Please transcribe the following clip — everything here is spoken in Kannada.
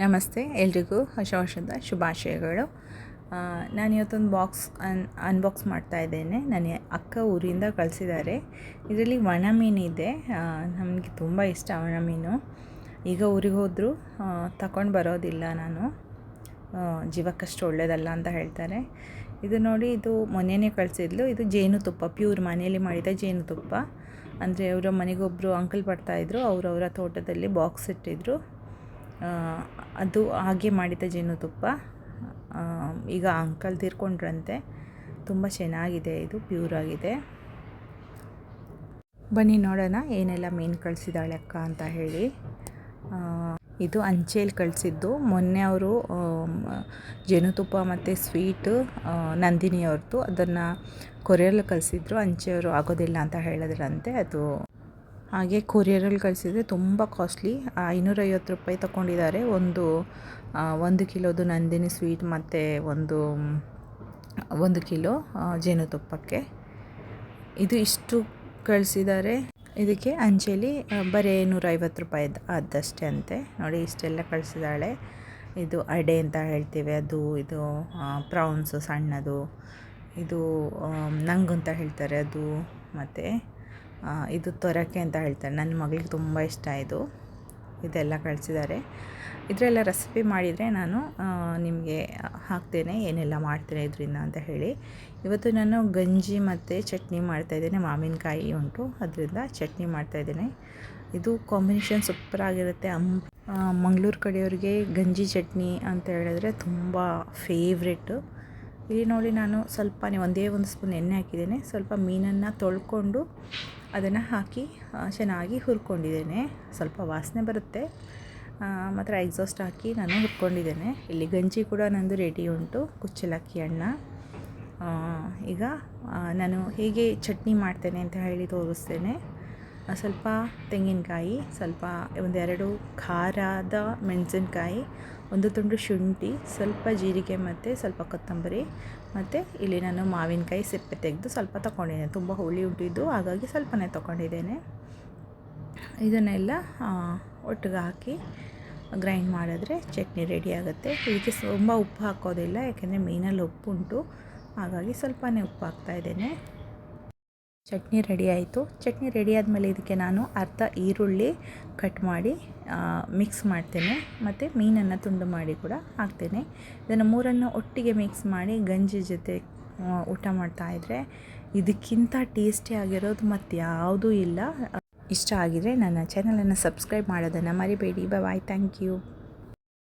ನಮಸ್ತೆ, ಎಲ್ರಿಗೂ ಹೊಸ ವರ್ಷದ ಶುಭಾಶಯಗಳು. ನಾನು ಇವತ್ತೊಂದು ಬಾಕ್ಸ್ ಅನ್, ಅನ್ಬಾಕ್ಸ್ ಮಾಡ್ತಾ ಇದ್ದೇನೆ. ನನ್ನ ಅಕ್ಕ ಊರಿಂದ ಕಳಿಸಿದ್ದಾರೆ. ಇದರಲ್ಲಿ ಒಣ ಮೀನಿದೆ ನಮಗೆ ತುಂಬ ಇಷ್ಟ ಒಣ ಮೀನು. ಈಗ ಊರಿಗೆ ಹೋದರೂ ತಗೊಂಡು ಬರೋದಿಲ್ಲ ನಾನು. ಜೀವಕ್ಕಷ್ಟು ಒಳ್ಳೆಯದಲ್ಲ ಅಂತ ಹೇಳ್ತಾರೆ. ಇದು ನೋಡಿ, ಇದು ಮೊನ್ನೆನೇ ಕಳಿಸಿದ್ಲು. ಇದು ಜೇನುತುಪ್ಪ ಪ್ಯೂರ್ ಮನೆಯಲ್ಲಿ ಮಾಡಿದ ಜೇನುತುಪ್ಪ ಅಂದರೆ, ಅವರ ಮನೆಗೊಬ್ಬರು ಅಂಕಲ್ ಬರ್ತಾಯಿದ್ರು ಅವರವರ ತೋಟದಲ್ಲಿ ಬಾಕ್ಸ್ ಇಟ್ಟಿದ್ರು. ಅದು ಹಾಗೆ ಮಾಡಿದ ಜೇನುತುಪ್ಪ ಈಗ ಅಂಕಲ್ ತೀರ್ಕೊಂಡ್ರಂತೆ. ತುಂಬ ಚೆನ್ನಾಗಿದೆ, ಇದು ಪ್ಯೂರ್ ಆಗಿದೆ. ಬನ್ನಿ ನೋಡೋಣ, ಏನೆಲ್ಲ ಮೀನು ಕಳಿಸಿದಾಳೆ ಅಕ್ಕ ಅಂತ ಹೇಳಿ. ಇದು ಅಂಚೆಯಲ್ಲಿ ಕಳಿಸಿದ್ದು. ಮೊನ್ನೆ ಅವರು ಜೇನುತುಪ್ಪ ಮತ್ತು ಸ್ವೀಟ್ ನಂದಿನಿಯವ್ರದ್ದು ಅದನ್ನು ಕೊರಿಯರಲ್ಲಿ ಕಳಿಸಿದ್ರು. ಅಂಚೆಯವರು ಆಗೋದಿಲ್ಲ ಅಂತ ಹೇಳಿದ್ರಂತೆ. ಅದು ಹಾಗೆ ಕೊರಿಯರಲ್ಲಿ ಕಳಿಸಿದ್ರೆ ತುಂಬ ಕಾಸ್ಟ್ಲಿ ಐನೂರೈವತ್ತು ರೂಪಾಯಿ ತಗೊಂಡಿದ್ದಾರೆ ಒಂದು ಒಂದು ಕಿಲೋದು ನಂದಿನಿ ಸ್ವೀಟ್ ಮತ್ತು ಒಂದು ಒಂದು ಕಿಲೋ ಜೇನುತುಪ್ಪಕ್ಕೆ. ಇದು ಇಷ್ಟು ಕಳಿಸಿದ್ದಾರೆ. ಇದಕ್ಕೆ ಅಂಚೆಲಿ ಬರೀ ನೂರೈವತ್ತು ರೂಪಾಯಿ ಆದಷ್ಟೇ ಅಂತೆ. ನೋಡಿ, ಇಷ್ಟೆಲ್ಲ ಕಳಿಸಿದ್ದಾಳೆ. ಇದು ಅಡೆ ಅಂತ ಹೇಳ್ತೀವಿ. ಅದು, ಇದು ಪ್ರೌನ್ಸು, ಸಣ್ಣದು. ಇದು ನಂಗಂತ ಹೇಳ್ತಾರೆ ಅದು. ಮತ್ತು ಇದು ತೊರಕೆ ಅಂತ ಹೇಳ್ತಾರೆ. ನನ್ನ ಮಗಳಿಗೆ ತುಂಬ ಇಷ್ಟ ಇದು. ಇದೆಲ್ಲ ಕಳಿಸಿದ್ದಾರೆ. ಇದರೆಲ್ಲ ರೆಸಿಪಿ ಮಾಡಿದರೆ ನಾನು ನಿಮಗೆ ಹಾಕ್ತೇನೆ, ಏನೆಲ್ಲ ಮಾಡ್ತೇನೆ ಇದರಿಂದ ಅಂತ ಹೇಳಿ. ಇವತ್ತು ನಾನು ಗಂಜಿ ಮತ್ತು ಚಟ್ನಿ ಮಾಡ್ತಾಯಿದ್ದೇನೆ ಮಾವಿನಕಾಯಿ ಉಂಟು. ಅದರಿಂದ ಚಟ್ನಿ ಮಾಡ್ತಾಯಿದ್ದೇನೆ ಇದು ಕಾಂಬಿನೇಷನ್ ಸೂಪರಾಗಿರುತ್ತೆ ಅಂ ಮಂಗಳೂರು ಕಡೆಯವ್ರಿಗೆ ಗಂಜಿ ಚಟ್ನಿ ಅಂತ ಹೇಳಿದ್ರೆ ತುಂಬ ಫೇವ್ರೆಟ್ಟು ಇಲ್ಲಿ ನೋಡಿ ನಾನು ಸ್ವಲ್ಪ ಒಂದೇ ಒಂದು ಸ್ಪೂನ್ ಎಣ್ಣೆ ಹಾಕಿದ್ದೇನೆ. ಸ್ವಲ್ಪ ಮೀನನ್ನು ತೊಳ್ಕೊಂಡು ಅದನ್ನು ಹಾಕಿ ಚೆನ್ನಾಗಿ ಹುರ್ಕೊಂಡಿದ್ದೇನೆ. ಸ್ವಲ್ಪ ವಾಸನೆ ಬರುತ್ತೆ. ಮಾತ್ರ ಎಕ್ಸಾಸ್ಟ್ ಹಾಕಿ ನಾನು ಹುರ್ಕೊಂಡಿದ್ದೇನೆ. ಇಲ್ಲಿ ಗಂಜಿ ಕೂಡ ನಂದು ರೆಡಿ ಉಂಟು, ಕುಚ್ಚಲಕ್ಕಿ ಅಣ್ಣ ಈಗ ನಾನು ಹೇಗೆ ಚಟ್ನಿ ಮಾಡ್ತೇನೆ ಅಂತ ಹೇಳಿ ತೋರಿಸ್ತೇನೆ. ಸ್ವಲ್ಪ ತೆಂಗಿನಕಾಯಿ, ಸ್ವಲ್ಪ ಒಂದೆರಡು ಖಾರದ ಮೆಣಸಿನ್ಕಾಯಿ, ಒಂದು ತುಂಡು ಶುಂಠಿ, ಸ್ವಲ್ಪ ಜೀರಿಗೆ ಮತ್ತು ಸ್ವಲ್ಪ ಕೊತ್ತಂಬರಿ ಮತ್ತು ಇಲ್ಲಿ ನಾನು ಮಾವಿನಕಾಯಿ ಸಿಪ್ಪೆ ತೆಗೆದು ಸ್ವಲ್ಪ ತೊಗೊಂಡಿದ್ದೆ ತುಂಬ ಹುಳಿ ಉಂಟಿದ್ದು ಹಾಗಾಗಿ ಸ್ವಲ್ಪನೇ ತೊಗೊಂಡಿದ್ದೇನೆ. ಇದನ್ನೆಲ್ಲ ಒಟ್ಟಿಗೆ ಹಾಕಿ ಗ್ರೈಂಡ್ ಮಾಡಿದ್ರೆ ಚಟ್ನಿ ರೆಡಿ ಆಗುತ್ತೆ. ಇದಕ್ಕೆ ತುಂಬ ಉಪ್ಪು ಹಾಕೋದಿಲ್ಲ, ಯಾಕೆಂದರೆ ಮೀನಲ್ಲಿ ಉಪ್ಪು ಉಂಟು ಹಾಗಾಗಿ ಸ್ವಲ್ಪನೇ ಉಪ್ಪು ಹಾಕ್ತಾ ಇದ್ದೇನೆ. ಚಟ್ನಿ ರೆಡಿ ಆಯಿತು. ಚಟ್ನಿ ರೆಡಿ ಆದಮೇಲೆ ಇದಕ್ಕೆ ನಾನು ಅರ್ಧ ಈರುಳ್ಳಿ ಕಟ್ ಮಾಡಿ ಮಿಕ್ಸ್ ಮಾಡ್ತೇನೆ. ಮತ್ತು ಮೀನನ್ನು ತುಂಡು ಮಾಡಿ ಕೂಡ ಹಾಕ್ತೇನೆ. ಇದನ್ನು ಮೂರನ್ನು ಒಟ್ಟಿಗೆ ಮಿಕ್ಸ್ ಮಾಡಿ ಗಂಜಿ ಜೊತೆ ಊಟ ಮಾಡ್ತಾ ಇದ್ದರೆ ಇದಕ್ಕಿಂತ ಟೇಸ್ಟಿ ಆಗಿರೋದು ಮತ್ತು ಯಾವುದೂ ಇಲ್ಲ. ಇಷ್ಟ ಆಗಿದರೆ ನನ್ನ ಚಾನಲನ್ನು ಸಬ್ಸ್ಕ್ರೈಬ್ ಮಾಡೋದನ್ನು ಮರಿಬೇಡಿ. Bye thank you